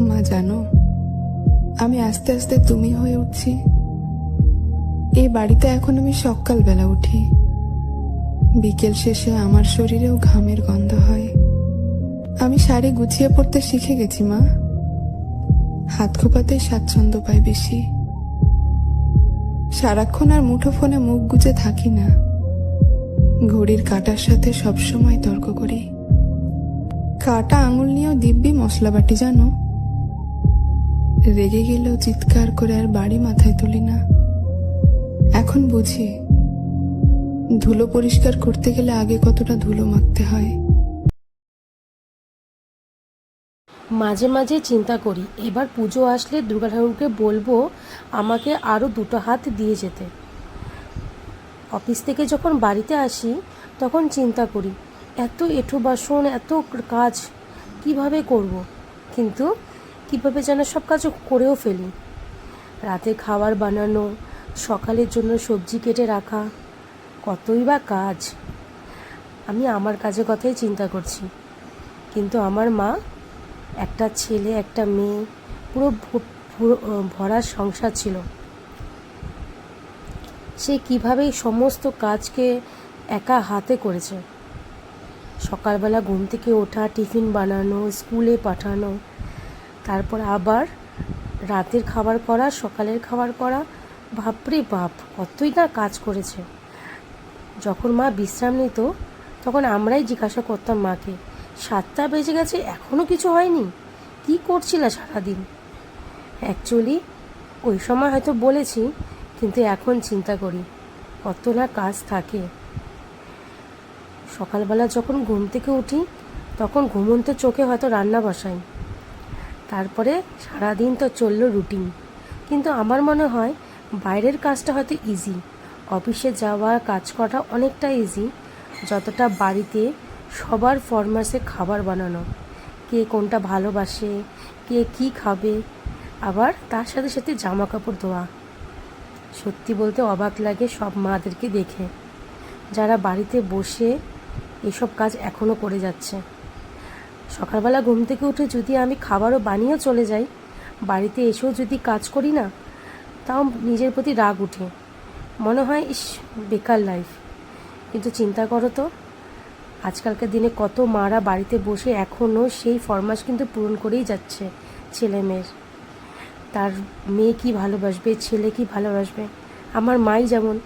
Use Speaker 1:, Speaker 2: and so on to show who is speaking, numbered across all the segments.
Speaker 1: মা, জানো, আমি আস্তে আস্তে তুমি হয়ে উঠছি। এই বাড়িতে এখন আমি সকালবেলা উঠি। বিকেল শেষে আমার শরীরেও ঘামের গন্ধ হয়। আমি শাড়ি গুছিয়ে পড়তে শিখে গেছি, মা। হাত খোপাতে স্বাচ্ছন্দ্য পাই বেশি। সারাক্ষণ আর মুঠো ফোনে মুখ গুজে থাকি না। ঘড়ির কাটার সাথে সবসময় তর্ক করি। কাটা আঙুল নিয়েও দিব্যি মশলা বাটি জানো? রেগে গেলেও চিৎকার করে আর বাড়ি মাথায় তুলি না। এখন বুঝি, ধুলো পরিষ্কার করতে গেলে আগে কতটা ধুলো মাখতে হয়।
Speaker 2: মাঝে মাঝে চিন্তা করি, এবার পুজো আসলে দুর্গা ঠাকুরকে বলব আমাকে আরও দুটো হাত দিয়ে যেতে। অফিস থেকে যখন বাড়িতে আসি, তখন চিন্তা করি, এত এঁঠো বাসন, এত কাজ, কীভাবে করব। কিন্তু কীভাবে যেন সব কাজ করেও ফেলি। রাতে খাবার বানানো, সকালের জন্য সবজি কেটে রাখা, কতই বা কাজ। আমি আমার কাজের কথাই চিন্তা করছি। কিন্তু আমার মা, একটা ছেলে, একটা মেয়ে, পুরো ভরা সংসার ছিল। সে কীভাবে সমস্ত কাজকে একা হাতে করেছে? সকালবেলা ঘুম থেকে ওঠা, টিফিন বানানো, স্কুলে পাঠানো তারপর আবার রাতের খাবার করা, সকালের খাবার করা। বাপরে বাপ, কতই না কাজ করেছে। যখন মা বিশ্রাম নিত, তখন আমরাই জিজ্ঞাসা করতাম মাকে, সাতটা বেজে গেছে এখনও কিছু হয়নি? কি করছিলে সারাদিন? অ্যাকচুয়ালি ওই সময় হয়তো বলেছি, কিন্তু এখন চিন্তা করি, কত না কাজ থাকে। সকালবেলা যখন ঘুম থেকে উঠি, তখন ঘুমন্ত চোখে হয়তো রান্না বসাই। তারপরে সারাদিন তো চলল রুটিন কিন্তু আমার মনে হয় বাইরের কাজটা হয়তো ইজি অফিসে যাওয়া, কাজ করা অনেকটা ইজি যতটা বাড়িতে সবার ফরমাসে খাবার বানানো। কে কোনটা ভালোবাসে, কে কি খাবে। আবার তার সাথে সাথে জামা কাপড় ধোয়া। সত্যি বলতে অবাক লাগে সব মাদেরকে দেখে। যারা বাড়িতে বসে এসব কাজ এখনও করে যাচ্ছে। সকালবেলা ঘুম থেকে উঠে যদি আমি খাবারও বানিয়ে চলে যাই, বাড়িতে এসেও যদি কাজ করি না, তাও নিজের প্রতি রাগ উঠে। মনে হয়, ইস, বেকার লাইফ কিন্তু চিন্তা করো তো, আজকালকার দিনে কত মারা বাড়িতে বসে এখনও সেই ফরমাস কিন্তু পূরণ করেই যাচ্ছে ছেলে মেয়ের। তার মেয়ে কি ভালোবাসবে, ছেলে কি ভালোবাসবে? আমার মাই যেমন।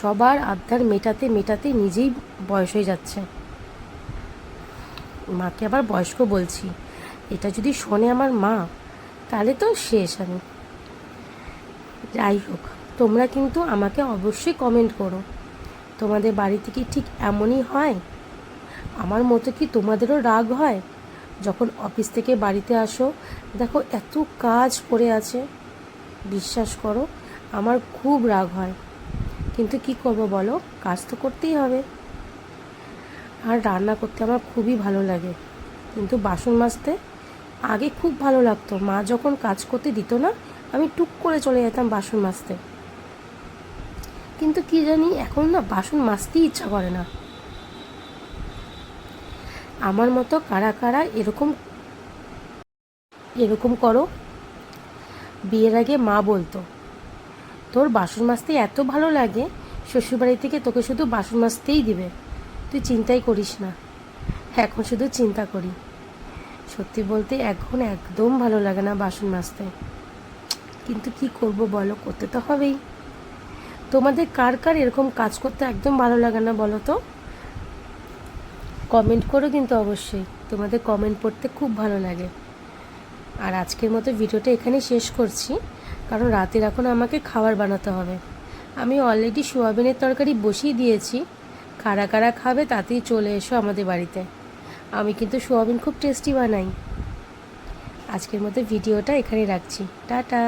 Speaker 2: সবার আবদার মেটাতে মেটাতে নিজেই বয়স হয়ে যাচ্ছে। মাকে আবার বয়স্ক বলছি। এটা যদি শোনে আমার মা, তাহলে তো শেষ আমি। যাই হোক তোমরা কিন্তু আমাকে অবশ্যই কমেন্ট করো। তোমাদের বাড়িতে কি ঠিক এমনই হয়? আমার মতো কি তোমাদেরও রাগ হয়? যখন অফিস থেকে বাড়িতে আসো, দেখো এত কাজ পড়ে আছে। বিশ্বাস করো, আমার খুব রাগ হয়। কিন্তু কি করব বলো? কাজ তো করতেই হবে। আর রান্না করতে আমার খুবই ভালো লাগে। কিন্তু বাসন মাজতে আগে খুব ভালো লাগতো। মা যখন কাজ করতে দিত না, আমি টুক করে চলে যেতাম বাসন মাজতে। কিন্তু কি জানি, এখন না বাসন মাজতেই ইচ্ছা করে না। আমার মতো কারা কারা এরকম এরকম করো। বিয়ের আগে মা বলতো, তোর বাসন মাজতে এত ভালো লাগে, শ্বশুরবাড়ি থেকে তোকে শুধু বাসন মাজতেই দিবে। তুই চিন্তাই করিস না। এখন শুধু চিন্তা করি। সত্যি বলতে এখন একদম ভালো লাগে না বাসন মাজতে। কিন্তু কি করব বলো, করতে তো হবেই। তোমাদের কার কার এরকম কাজ করতে একদম ভালো লাগে না বলো তো? কমেন্ট করো কিন্তু অবশ্যই, তোমাদের কমেন্ট পড়তে খুব ভালো লাগে। আর আজকের মতো ভিডিওটা এখানে শেষ করছি, কারণ রাতের এখন আমাকে খাবার বানাতে হবে। আমি অলরেডি সোয়াবিনের তরকারি বসিয়ে দিয়েছি। কারা কারা খাবে তাতেই চলে এসো আমাদের বাড়িতে। আমি কিন্তু সোয়াবিন খুব টেস্টি বানাই। আজকের মতো ভিডিওটা এখানে রাখছি। টাটা।